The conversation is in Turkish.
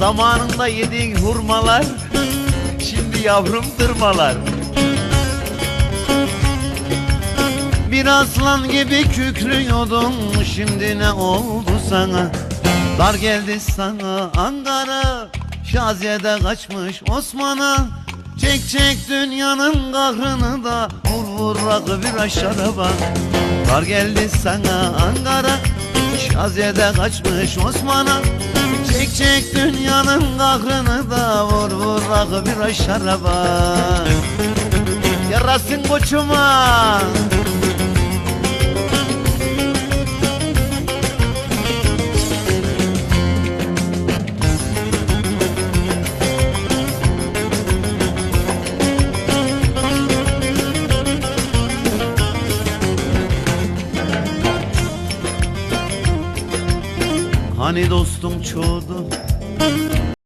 Zamanında yediğin hurmalar Şimdi yavrum tırmalar. Bir aslan gibi kükrüyordun Şimdi ne oldu sana? Dar geldi sana Ankara Şaziye'de kaçmış Osman'a. Çek çek dünyanın kahrını da Vur vur rakı bir aşağıda bak. Dar geldi sana Ankara Şaziye'de kaçmış Osman'a Çek dünyanın kahrını da Vur vur rakı bir aşağıda bak. Yarasın koçuma Hani dostum çoğdu